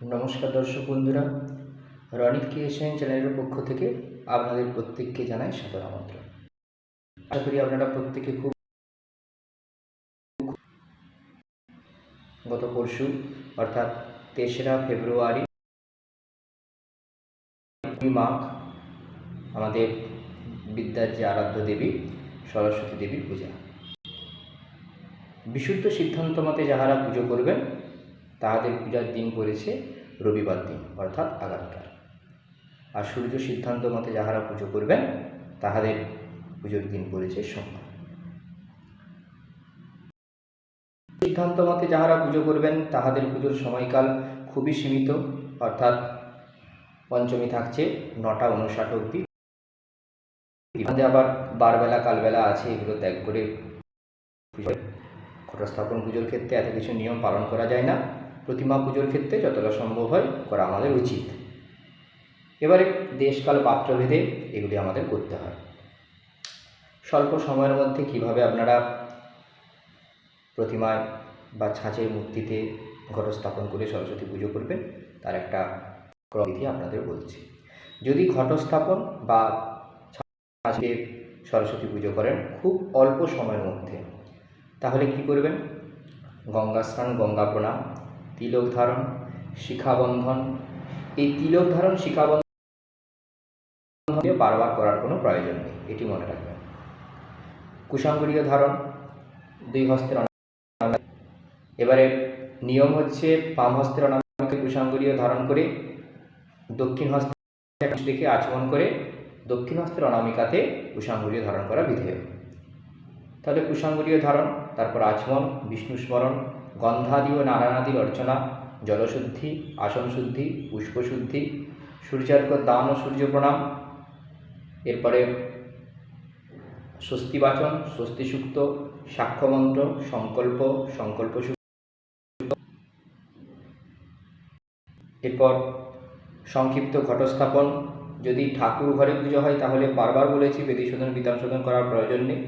নমস্কার দর্শক বন্ধুরা, রনিত ক্রিয়েশন চ্যানেলের পক্ষ থেকে আপনাদের প্রত্যেককে জানাই সাদর আমন্ত্রণ। আশা করি আপনারা প্রত্যেকে খুব গত পরশু, অর্থাৎ তেসরা ফেব্রুয়ারি, মাঘ, আমাদের বিদ্যার যে আরাধ্য দেবী, সরস্বতী দেবীর পূজা। বিশুদ্ধ সিদ্ধান্ত মতে যাহারা পুজো করবেন তাহাদের পূজার দিন পড়েছে রবিবার দিন, অর্থাৎ আগামীকাল। আর সূর্য সিদ্ধান্ত মতে যাহারা পুজো করবেন, তাহাদের পুজোর দিন পড়েছে সোমবার। সিদ্ধান্ত মতে যাহারা পুজো করবেন, তাহাদের পুজোর সময়কাল খুবই সীমিত, অর্থাৎ পঞ্চমী থাকছে নটা উনষাট অবধি। আমাদের আবার বারবেলা, কালবেলা আছে, এগুলো ত্যাগ করে ঘটস্থাপন পুজোর ক্ষেত্রে এত কিছু নিয়ম পালন করা যায় না। প্রতিমা পুজোর ক্ষেত্রে যতটা সম্ভব হয় করা আমাদের উচিত। এবারে দেশকাল পাত্রভেদে এগুলি আমাদের করতে হয়। স্বল্প সময়ের মধ্যে কীভাবে আপনারা প্রতিমায় বা ছাঁচের মূর্তিতে ঘটস্থাপন করে সরস্বতী পুজো করবেন, তার একটা ক্রমবিধি আপনাদের বলছি। যদি ঘটস্থাপন বা ছাঁচে সরস্বতী পুজো করেন খুব অল্প সময়ের মধ্যে, তাহলে কি করবেন? গঙ্গা স্নান গঙ্গা প্রণাম তিলক ধারণ, শিখাবন্ধন। এই তিলক ধারণ, শিখাবন্ধন বারবার করার কোনো প্রয়োজন নেই, এটি মনে রাখবেন। কুশাঙ্গুরীয় ধারণ, দুই হস্তের এবারে নিয়ম হচ্ছে বাম হস্তের অনামিকা কুশাঙ্গুরীয় ধারণ করে দক্ষিণ হস্তে দেখে আচমন করে দক্ষিণ হস্তের অনামিকাতে কুশাঙ্গুরীয় ধারণ করা বিধেয়। তাহলে কুশাঙ্গুরীয় ধারণ, তারপর আচমন বিষ্ণু স্মরণ গন্ধাদি ও নারায়ণাদির অর্চনা, জলশুদ্ধি আসন শুদ্ধি পুষ্পশুদ্ধি সূর্যার্ঘ দান ও সূর্য প্রণাম। এরপরে স্বস্তিবাচন, স্বস্তিসূক্ত, সাক্ষ্যমন্ত্র, সংকল্প সংকল্প এরপর সংক্ষিপ্ত ঘটস্থাপন। যদি ঠাকুর ঘরে পুজো হয় তাহলে বারবার বলেছি বেদি শোধন বিধান শোধন করার প্রয়োজন নেই।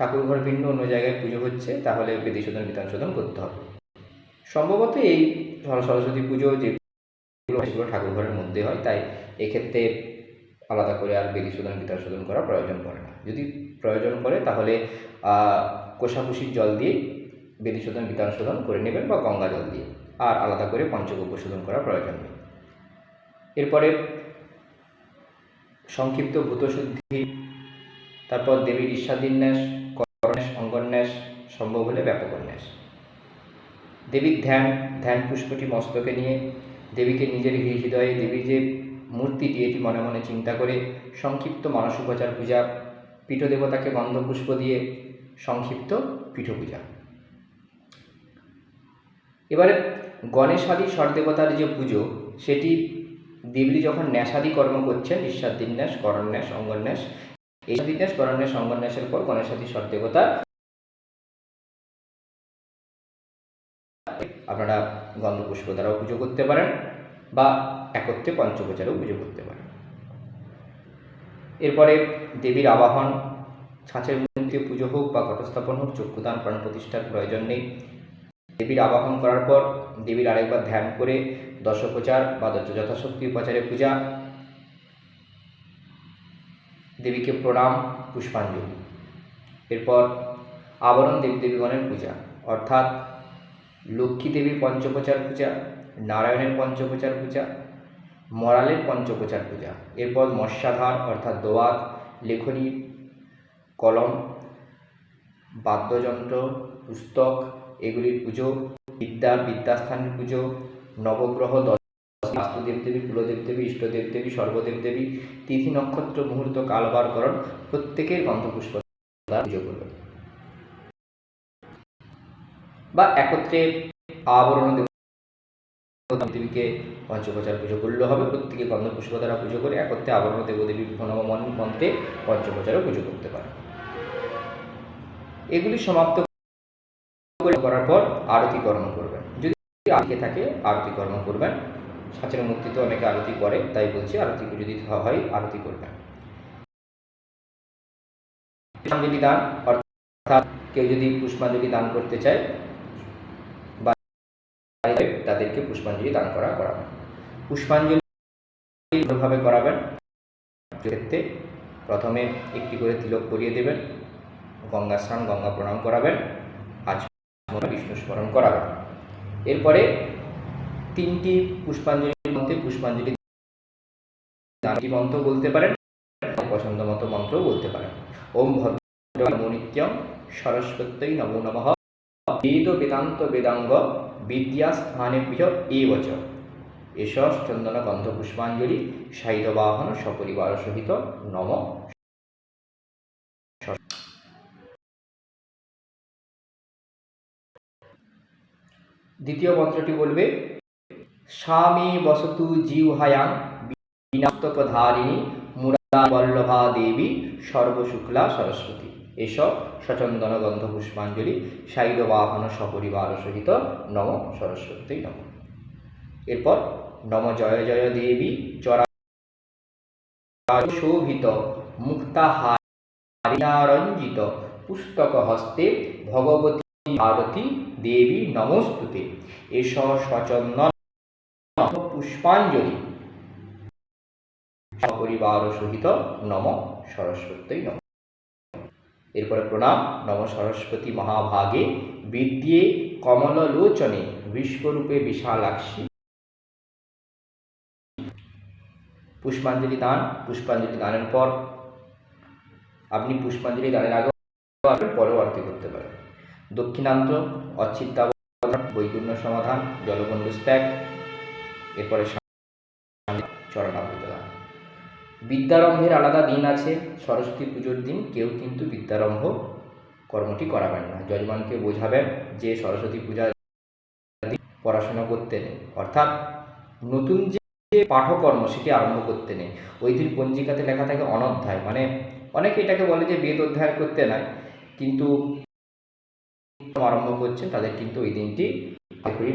ঠাকুর ঘর ভিন্ন অন্য জায়গায় পুজো হচ্ছে, তাহলে বেদি শোধন বিধান শোধন করতে হবে। সম্ভবত এই সর- সরস্বতী পুজো যেগুলো সেগুলো ঠাকুর ঘরের মধ্যে হয়, তাই এক্ষেত্রে আলাদা করে আর বেদি শোধন বিধান শোধন করার প্রয়োজন পড়ে না। যদি প্রয়োজন পড়ে, তাহলে কোষাকুষির জল দিয়ে বেদি শোধন বিধান শোধন করে নেবেন বা গঙ্গা জল দিয়ে, আর আলাদা করে পঞ্চগব্য শোধন করা প্রয়োজন নেই। এরপরে সংক্ষিপ্ত ভূতশুদ্ধি, তারপর দেবীর ঈর্ষাদিন্যাস করন্যাস সম্ভব হলে ব্যাপক ব্যাপকন্যাস। দেবীর ধ্যান ধ্যান পুষ্পটি মস্তকে নিয়ে দেবীকে নিজের হৃদয়ে দেবীর যে মূর্তিটি, এটি মনে মনে চিন্তা করে সংক্ষিপ্ত মানসোপচার পূজা, পীঠদেবতাকে গন্ধপুষ্প দিয়ে সংক্ষিপ্ত পীঠ পূজা এবারে গণেশাদি স্বরদেবতার যে পুজো, সেটি দেবী যখন ন্যাসাদি কর্ম করছেন ঈশ্বাদিন্যাস করন্যাস, অঙ্গন্যাস, এই দিন্যাস, করন্যাস, অঙ্গন্যাসের পর গণেশাদি স্বরদেবতা আপনারা গন্ধপুষ্প দ্বারাও পুজো করতে পারেন বা একত্রে পঞ্চপ্রচারেও পুজো করতে পারেন। এরপরে দেবীর আবাহন, ছাঁচের মধ্যে পুজো হোক বা ঘটস্থাপন হোক, চক্ষুদান, প্রাণ প্রতিষ্ঠার প্রয়োজন নেই। দেবীর আবাহন করার পর দেবীর আরেকবার ধ্যান করে দশোপচার বা যথাশক্তি উপাচারে পূজা। দেবীকে প্রণাম, পুষ্পাঞ্জলি। এরপর আবরণ দেবী দেবীগণের পূজা। অর্থাৎ লক্ষ্মী দেবীর পঞ্চপ্রচার পূজা, নারায়ণের পঞ্চপ্রচার পূজা, মরালের পঞ্চপ্রচার পূজা, এরপর মৎস্যাধার অর্থাৎ দোয়াত, লেখনী, কলম, বাদ্যযন্ত্র, পুস্তক, এগুলির পুজো, বিদ্যা, বিদ্যাস্থানের পুজো, নবগ্রহ বাস্তু দেবদেবী কুলদেবদেবী ইষ্টদেব দেবী সর্বদেব দেবী তিথি নক্ষত্র, মুহূর্ত, কালবারকরণ প্রত্যেকের গন্ধপুষ্প পুজো বা একত্রে আবরণ দেব। দেবীকে পঞ্চপ্রচার পুজো করলে হবে, প্রত্যেকে গন্ধপুষ্প দ্বারা পুজো করে একত্রে আবরণ দেবদেবী ভনমন মন্ত্রে পঞ্চপ্রচারও পুজো করতে পারে। এগুলি সমাপ্ত করার পর আরতি কর্ম করবেন। যদি আরতি থাকে, আরতি কর্ম করবেন। সাঁচের মূর্তিতে অনেকে আরতি করে, তাই বলছি আরতি যদি হয়, আরতি করবেন। অর্থাৎ কেউ যদি পুষ্পাঞ্জলি দান করতে চায় তাদেরকে পুষ্পাঞ্জলি দান করা করাবেন পুষ্পাঞ্জলি ভাবে করাবেন। ক্ষেত্রে প্রথমে একটি করে তিলক করিয়ে দেবেন। গঙ্গা স্নান, গঙ্গা প্রণাম করাবেন। আজ বিষ্ণু স্মরণ করাবেন। এরপরে তিনটি পুষ্পাঞ্জলির মধ্যে পুষ্পাঞ্জলি দানটি মন্ত্র বলতে পারেন পছন্দ মতো মন্ত্রও বলতে পারেন। ওম ভদ্র নমো নিত্যম সরস্বত্যই নমো নমঃ। বেদ বেদান্ত বেদাঙ্গ বিদ্যা স্থানেভ্য এবচ এস চন্দন গন্ধ পুষ্পাঞ্জলি সাহিত্য বাহন সপরিবার সহিত নম দ্বিতীয় মন্ত্রটি বলবে স্বামী বসতু জিহ্বায়াং বিনাস্তকধারিণী মুরা বল্লভা দেবী সর্বশুক্লা সরস্বতী এস সচন্দন গন্ধ পুষ্পাঞ্জলি সাইদ বাহন সপরিবার সহিত নম সরস্বতী নম। এরপর নম জয় জয় দেবী চরা শোভিত মুক্তাহারিণারঞ্জিত পুস্তক হস্তে ভগবতী ভারতী দেবী নমস্তুতে। এস সচন্দন পুষ্পাঞ্জলি সপরিবার সহিত নম সরস্বতী নম। এরপরে প্রণাম, নম সরস্বতী মহাভাগে, বিদ্যে কমললোচনে বিশ্বরূপে বিশালাক্ষী। পুষ্পাঞ্জলি দান, পুষ্পাঞ্জলি দানের পর, আপনি পুষ্পাঞ্জলি দানের আগে পরেও আরতি করতে পারেন। দক্ষিণান্ত অচ্ছিত্তাবধান বৈগুণ্য সমাধান জলবন্ধু ত্যাগ এরপরে চরণাবৃত দান। বিদ্যারম্ভের আলাদা দিন আছে, সরস্বতী পুজোর দিন, কেউ কিন্তু বিদ্যারম্ভ কর্মটি করাবেন না। যজমানকে বোঝাবেন যে সরস্বতী পূজা পড়াশোনা করতে নেই। অর্থাৎ নতুন যে পাঠকর্ম সেটি আরম্ভ করতে নেই। ওই দিন পঞ্জিকাতে লেখা থাকে অনধ্যায়। মানে অনেকে এটাকে বলে যে বেদ অধ্যায় করতে নাই, কিন্তু আরম্ভ করছেন, তাদের কিন্তু ওই দিনটি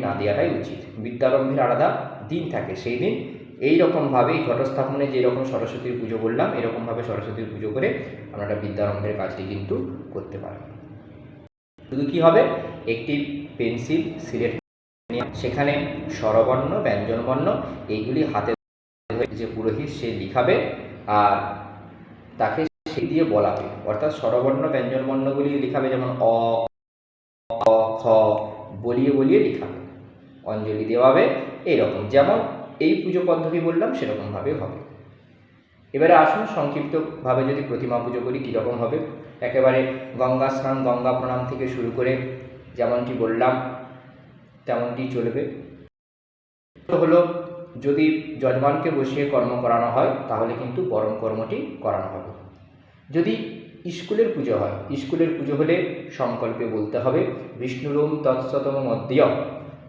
না দেওয়াটাই উচিত। বিদ্যারম্ভের আলাদা দিন থাকে। সেই দিন এই রকমভাবে এই ঘটস্থাপনে যে রকম সরস্বতীর পুজো করলাম, এরকমভাবে সরস্বতীর পুজো করে আপনারা বিদ্যারম্ভের কাজটি কিন্তু করতে পারেন। শুধু কি হবে? একটি পেন্সিল, সিলেট সেখানে স্বরবর্ণ, ব্যঞ্জনবর্ণ, এইগুলি হাতে যে পুরোহিত সে লিখাবে আর তাকে সে দিয়ে বলাবে। অর্থাৎ স্বরবর্ণ, ব্যঞ্জনবর্ণগুলি লিখাবে যেমন অ, খ বলিয়ে বলিয়ে লিখাবে। অঞ্জলি দেওয়াবে এইরকম যেমন এই পুজো পদ্ধতি বললাম, সেরকমভাবে হবে। এবারে আসুন, সংক্ষিপ্তভাবে যদি প্রতিমা পুজো করি, কীরকম হবে? একেবারে গঙ্গা স্নান, গঙ্গা প্রণাম থেকে শুরু করে যেমনটি বললাম, তেমনটি চলবে। হলো, যদি যজমানকে বসিয়ে কর্ম করানো হয়, তাহলে কিন্তু পরম কর্মটি করানো হবে। যদি স্কুলের পুজো হয়, স্কুলের পুজো হলে সংকল্পে বলতে হবে, বিষ্ণুরোম তৎসতম মধ্য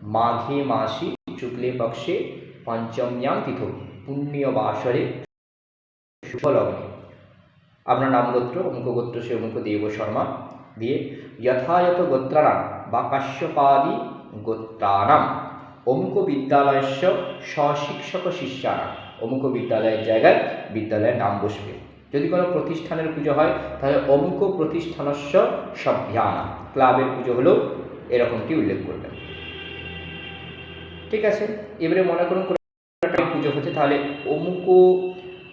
মাঘে মাসি শুক্লে পক্ষে পঞ্চম্যাং তিথ পুণ্য বাসরে শুভলগ্নে আপনার নাম গোত্র অমুক গোত্র সে অমুক দেব শর্মা দিয়ে যথাযথ গোত্রাণাম বা কাশ্যপাদি গোত্রাণাম অমুক বিদ্যালয়স্য স্বশিক্ষক শিষ্যানাম। অমুক বিদ্যালয়ের জায়গায় বিদ্যালয়ের নাম বসবে। যদি কোনো প্রতিষ্ঠানের পুজো হয়, তাহলে অমুক প্রতিষ্ঠানস্য সভ্যানাম। ক্লাবের পুজো হলেও এরকমটি উল্লেখ করবেন। ঠিক আছে? এবারে মনে করুন পুজো হচ্ছে, তাহলে অমুক,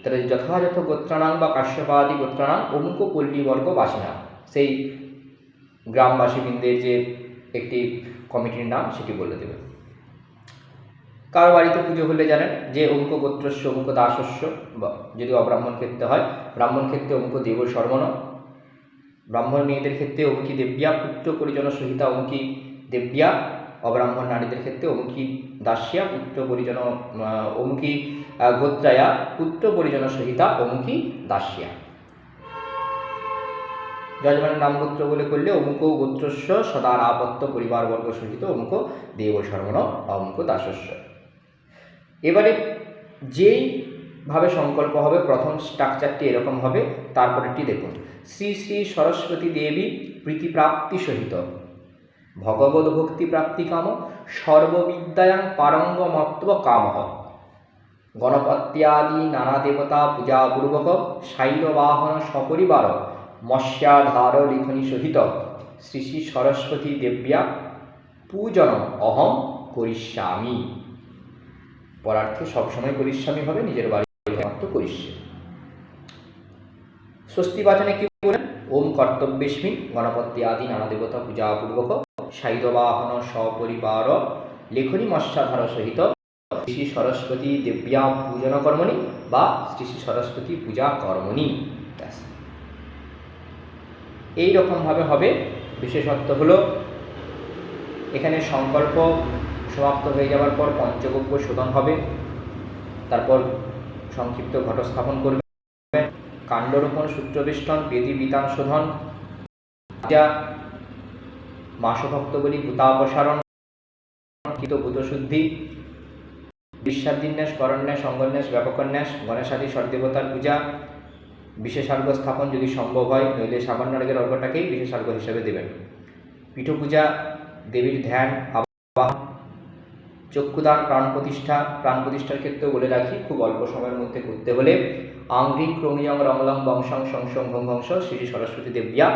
তাহলে যথাযথ গোত্রাণাং বা কাশ্যপাদি গোত্রাণাং অমুক পল্লীবর্গ বাসিনা সেই গ্রামবাসীবৃন্দের যে একটি কমিটির নাম সেটি বলে দেবে। কারও বাড়িতে পুজো হলে জানেন? যে অমুক গোত্রস্য, অমুক দাসস্য, বা যদি অব্রাহ্মণ ক্ষেত্রে হয়, ব্রাহ্মণ ক্ষেত্রে অমুক দেব সর্বণ ব্রাহ্মণ মেয়েদের ক্ষেত্রে অমুকি দেব্যা, পুত্র পরিজন সহিতা অমুকি দেব্যা অব্রাহ্মণ নারীদের ক্ষেত্রে অমুকি দাসিয়া, পুত্র পরিজন অমুকি গোত্রায়া, পুত্র পরিজন সহিতা অমুকি দাসিয়া। যজমানের নাম গোত্র বলে করলে অমুক গোত্রস্য সদার আপত্ত পরিবারবর্গ সহিত অমুক দেব সর্বণ অমুক দাসস্য। এবারে যেই ভাবে সংকল্প হবে, প্রথম স্ট্রাকচারটি এরকম হবে, তারপরেরটি দেখুন। শ্রী শ্রী সরস্বতী দেবী প্রীতিপ্রাপ্তি সহিত। ভগবত ভক্তি প্রাপ্তি কাম সর্ববিদ্যায়াং পারঙ্গমত্ব কাম গণপত্যাদি নানা দেবতা পূজাপূর্বক শৈলবাহন সপরিবার মৎস্যাধার লিখনি সহিত শ্রী শ্রী সরস্বতী দেব্যা পূজন অহম করিষ্যামি। পরার্থে সবসময় করিষ্যামি হবে, নিজের বাড়ি মাত্র করিষ্যে। স্বস্তি বাচনে কি বলেন? ওম কর্তব্যস্মিন গণপতি আদি নানা দেবতা পূজাপূর্বক সাইদবাহন সপরিবার লেখনী মৎস্যাধার সহিত শ্রী সরস্বতী দেব্যা পূজন কর্মণি বা শ্রী শ্রী সরস্বতী পূজা কর্মণি। ব্যাস। এই রকমভাবে হবে। বিশেষত্ব হলো, এখানে সংকল্প সমাপ্ত হয়ে যাওয়ার পর পঞ্চগব্য শোধন হবে। তারপর সংক্ষিপ্ত ঘটস্থাপন করবে। কাণ্ডরোপণ, সূত্রবেষ্টন, বেদি, বিতান শোধন। যা মাসভক্ত বলি ভূতাপসারণ, কৃত ভূতশুদ্ধি বিশ্বাদিন্যাস করন্যাস, অঙ্গন্যাস, ব্যাপকন্যাস, গণেশাদি, সর্দেবতার পূজা বিশেষার্ঘ স্থাপন যদি সম্ভব হয়, নইলে সামান্য রাগের অর্ঘটাকেই বিশেষার্ঘ হিসেবে দেবেন। পীঠ পূজা দেবীর ধ্যান, আবাহন, চক্ষুদান, প্রাণ প্রতিষ্ঠা, প্রাণ প্রতিষ্ঠার ক্ষেত্রেও বলে রাখি, খুব অল্প সময়ের মধ্যে করতে হলে আংঘ্রিং ক্রমিয়ং রমলং বংশং, সংসং ভংশ শ্রী সরস্বতী দেব্যা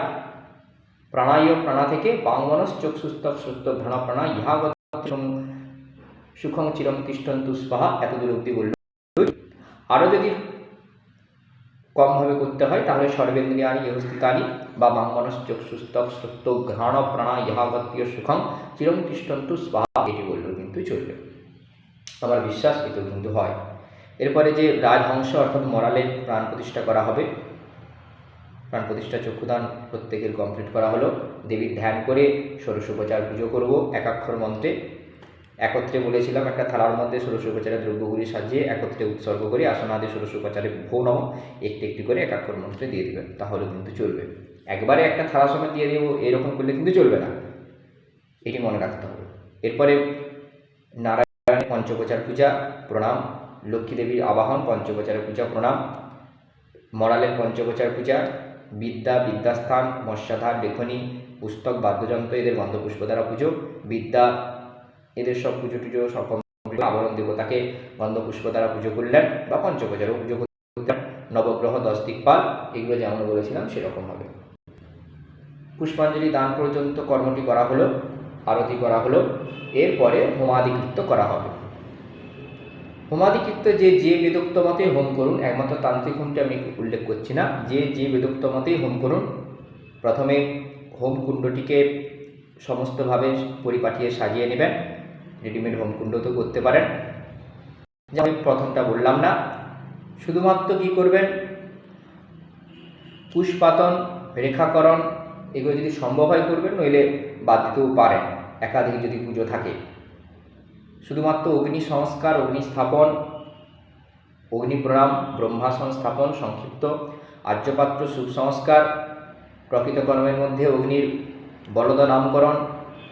প্রাণায় প্রাণা থেকে বাংমনস চক্ষুস্তক সুস্থ ঘ্রাণ প্রাণা ইহাগত সুখং চিরং তিষ্ঠন্তু স্পাহা এত দূর অব্দি বলল। আরও যদি কমভাবে করতে হয়, তাহলে সর্বেন্দ্রিয়ানি ইহস্থিতানি বা বাংমনস চক্ষুস্তক সত্য ঘ্রাণ প্রাণা ইহাগতীয় সুখং চিরং তিষ্ঠন্তু স্পাহা এটি বললেও কিন্তু চলবে আমার বিশ্বাস এতেও কিন্তু হয়। এরপরে যে রাজহংস অর্থাৎ মরালের প্রাণ প্রতিষ্ঠা করা হবে প্রাণ প্রতিষ্ঠা চক্ষুদান প্রত্যেকের কমপ্লিট করা হলো। দেবীর ধ্যান করে ষোড়শোপচার পুজো করব একাক্ষর মন্ত্রে। একত্রে বলেছিলাম একটা থালার মধ্যে ষোড়শোপচারের দ্রব্যগুলি সাজিয়ে একত্রে উৎসর্গ করে আসনাদি ষোড়শোপচারে ভো নম একটি একটি করে একাক্ষর মন্ত্রে দিয়ে দেবেন তাহলে কিন্তু চলবে। একবারে একটা থালা সময় দিয়ে দেবো, এরকম করলে কিন্তু চলবে না। এটি মনে রাখতে হবে। এরপরে নারায়ণ পঞ্চপ্রচার পূজা, প্রণাম। লক্ষ্মী দেবীর আবাহন পঞ্চপ্রচারের পূজা, প্রণাম। মরালের পঞ্চপ্রচার পূজা বিদ্যা, বিদ্যাস্থান, মৎস্যাধার, লেখনী, পুস্তক, বাদ্যযন্ত্র, এদের গন্ধপুষ্প দ্বারা পুজো, বিদ্যা, এদের সব পুজো টুজো সব আবরণ দেবতাকে গন্ধপুষ্প দ্বারা পুজো করলেন বা পঞ্চপ্রচারও পুজো করলেন। নবগ্রহ দশ দিকপাল এগুলো যেমন বলেছিলাম সেরকম হবে। পুষ্পাঞ্জলি দান পর্যন্ত কর্মটি করা হলো, আরতি করা হলো, এরপরে হোমাদিকৃত্য করা হবে। হোমাদিকৃত্য যে যে বেদোক্ত মতে হোম করুন, একমাত্র তান্ত্রিক হোমটি আমি উল্লেখ করছি না, যে যে বেদোক্ত মতেই হোম করুন, প্রথমে হোম কুণ্ডটিকে সমস্তভাবে পরিপাঠিয়ে সাজিয়ে নেবেন, রেডিমেড হোম কুণ্ড তো করতে পারেন। যা আমি প্রথমটা বললাম না, শুধুমাত্র কি করবেন? পুষ্পাতন, রেখাকরণ, এগুলো যদি সম্ভব হয় করবেন, নইলে বাদ দিতেও পারেন, একাধিক যদি পুজো থাকে। শুধুমাত্র অগ্নি সংস্কার, অগ্নি স্থাপন, অগ্নি প্রণাম, ব্রহ্মাসন স্থাপন, সংক্ষিপ্ত, আর্যপাত্র সুসংস্কার প্রকৃত কর্মের মধ্যে অগ্নির বলদ নামকরণ,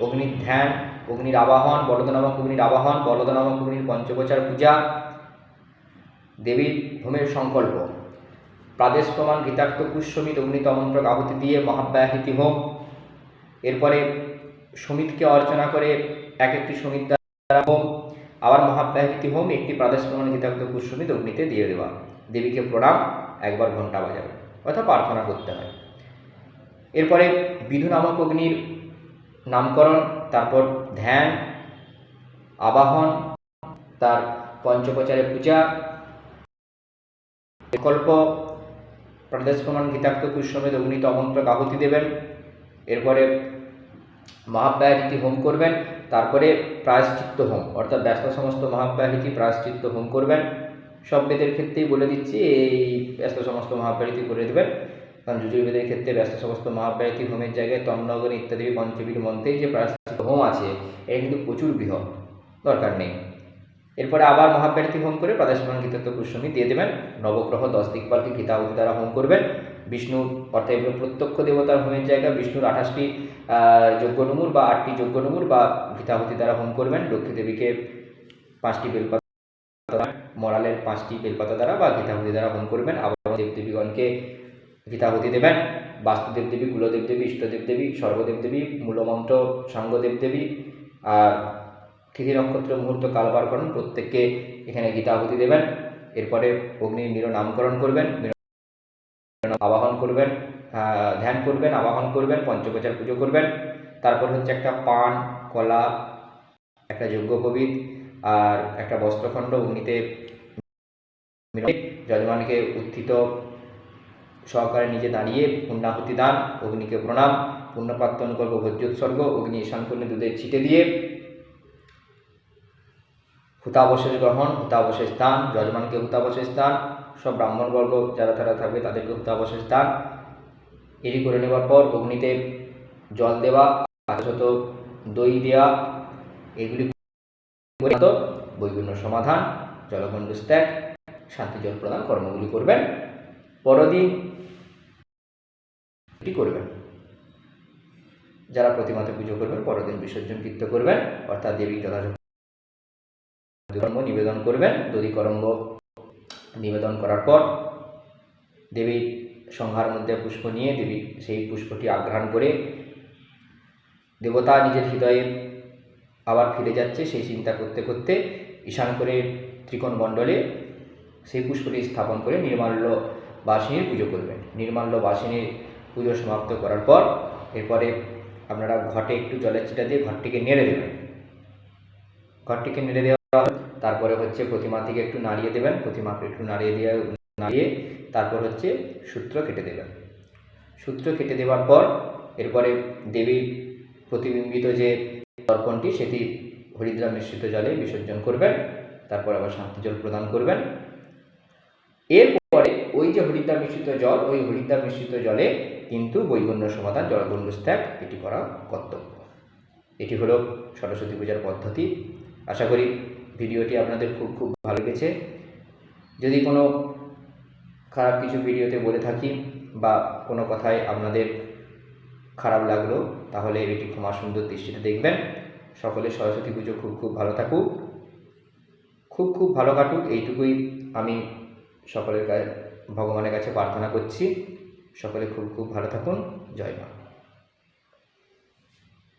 অগ্নির ধ্যান, অগ্নির আবাহন, বলদ নামক অগ্নির আবাহন, বলদ নামক অগ্নির পঞ্চপ্রচার পূজা, দেবীর হোমের সংকল্প। প্রাদেশ প্রমাণ গীতার্থ পুষ্যমিত অগ্নিত মন্ত্রক আহুতি দিয়ে মহাব্যাহৃতি হোম এরপরে সমিতকে অর্চনা করে এক একটি সমিত আবার মহাব্যাহৃতি হোম, একটি প্রাদেশ প্রমাণ গীতার্থ পুষ্যমিত অগ্নিতে দিয়ে দেওয়া। দেবীকে প্রণাম, একবার ঘণ্টা বাজাবে, অর্থাৎ প্রার্থনা করতে হয়। এরপরে বিধু নামক অগ্নির নামকরণ, তারপর ধ্যান, আবাহন, তার পঞ্চপ্রচারে পূজা, বিকল্প প্রাদেশ প্রমাণ গীতার্থ কুসমেত অগ্নিত অমন্ত্রক আহুতি দেবেন। এরপরে মহাব্যাহৃতি হোম করবেন তারপরে প্রায়শ্চিত্ত হোম, অর্থাৎ ব্যস্ত সমস্ত মহাব্যাহৃতি প্রায়শ্চিত্ত হোম করবেন। সব বেদের ক্ষেত্রেই বলে দিচ্ছি, এই ব্যস্ত সমস্ত মহাব্যাহৃতি করে দেবেন। কারণ যজুর্বেদের ক্ষেত্রে ব্যস্ত সমস্ত মহাব্যাহৃতি হোমের জায়গায় তন্নগর ইত্যাদি, পঞ্চবীর মন্ত্রেই যে প্রায়শ্চিত্ত হোম আছে এটা কিন্তু প্রচুর বৃহৎ দরকার নেই। এরপরে আবার মহাব্যাহৃতি হোম করে প্রাদেশমান গীতত্ব পুষ্যমী দিয়ে দেবেন। নবগ্রহ দশ দিকপালকে গীতাবতী দ্বারা হোম করবেন। বিষ্ণু অর্থাৎ এগুলো প্রত্যক্ষ দেবতার হোমের জায়গা, বিষ্ণুর আঠাশটি যজ্ঞনমুর বা আটটি যজ্ঞনমুর বা গীতাবতী দ্বারা হোম করবেন। লক্ষ্মী দেবীকে পাঁচটি বেলপাতা মরালের পাঁচটি বেলপাতা দ্বারা বা গীতাবতী দ্বারা হোম করবেন। আবার দেবদেবীগণকে গীতাহুতি দেবেন। বাস্তুদেব দেবী, কুলদেব দেবী, ইষ্টদেব দেবী, সর্বদেব দেবী, মূলমন্ত্র, সাঙ্গদেব দেবী আর তিথি নক্ষত্র মুহূর্ত কালবার করুন। প্রত্যেককে এখানে গীতাহুতি দেবেন। এরপরে অগ্নির নির নামকরণ করবেন। আবাহন করবেন ধ্যান করবেন, আবাহন করবেন পঞ্চপ্রচার পুজো করবেন। তারপর হচ্ছে একটা পান, কলা, একটা যজ্ঞোপবীত আর একটা বস্ত্রখণ্ড, অগ্নিতে যজমানকে উত্থিত সহকারে নিজে দাঁড়িয়ে পুণ্যাহুতি দান, অগ্নিকে প্রণাম পুণ্যপ্রাপ্ত অনুকল্প ভোজ্যোৎসর্গ, অগ্নি করলে দুধের ছিটে দিয়ে হুতাবশেষ গ্রহণ, হুতাবশেষ দান, যজমানকে হুতাবশেষ দান সব ব্রাহ্মণবর্গ যারা তারা থাকবে তাদেরকে হুতাবশেষ দান। এটি করে নেবার পর অগ্নিতে জল দেওয়া আদত দই দেওয়া, এগুলি বৈগুণ্য সমাধান জলগণ্ডুষ ত্যাগ, শান্তি জল প্রদান কর্মগুলি করবেন, পরদিন এটি করবেন। যারা প্রতিমাতে পুজো করবেন, পরদিন বিসর্জন কৃত্য করবেন, অর্থাৎ দেবী যথাযথ কর্ম নিবেদন করবেন দধি করম্ব নিবেদন করার পর দেবীর সংহার মধ্যে পুষ্প নিয়ে দেবী সেই পুষ্পটি আঘ্রাণ করে দেবতা নিজের হৃদয়ে আবার ফিরে যাচ্ছে, সেই চিন্তা করতে করতে ঈশান করে ত্রিকোণ মণ্ডলে সেই পুষ্পটি স্থাপন করে নির্মাল্য বাসিনীর পুজো করবেন নির্মাল্য বাসিনীর পুজো সমাপ্ত করার পর এরপরে আপনারা ঘটে একটু জলের ছিটা দিয়ে ঘরটিকে নেড়ে দেবেন ঘরটিকে নেড়ে দেওয়া। তারপরে হচ্ছে প্রতিমাটিকে একটু নাড়িয়ে দেবেন, প্রতিমাকে একটু নাড়িয়ে দিয়ে, নাড়িয়ে তারপর হচ্ছে সূত্র কেটে দেবেন। সূত্র কেটে দেওয়ার পর এরপরে দেবীর প্রতিবিম্বিত যে দর্পণটি সেটি হরিদ্রা মিশ্রিত জলে বিসর্জন করবেন, তারপর আবার শান্তি জল প্রদান করবেন। এরপরে ওই যে হরিদ্রা মিশ্রিত জল, ওই হরিদ্রা মিশ্রিত জলে কিন্তু বৈগুণ্য সমাধান জলগণ্ডুষ ত্যাগ এটি করা কর্তব্য। এটি হলো সরস্বতী পূজার পদ্ধতি। আশা করি ভিডিওটি আপনাদের খুব খুব ভালো লেগেছে। যদি কোনো খারাপ কিছু ভিডিওতে বলে থাকি বা কোনো কথায় আপনাদের খারাপ লাগল, তাহলে এটি ক্ষমা সুন্দর দৃষ্টিতে দেখবেন। সকলে সরস্বতী পুজো খুব খুব ভালো থাকুক। খুব খুব ভালো কাটুক, এইটুকুই আমি সকলের কাছে ভগবানের কাছে প্রার্থনা করছি। সকলে খুব খুব ভালো থাকুন। জয় মা।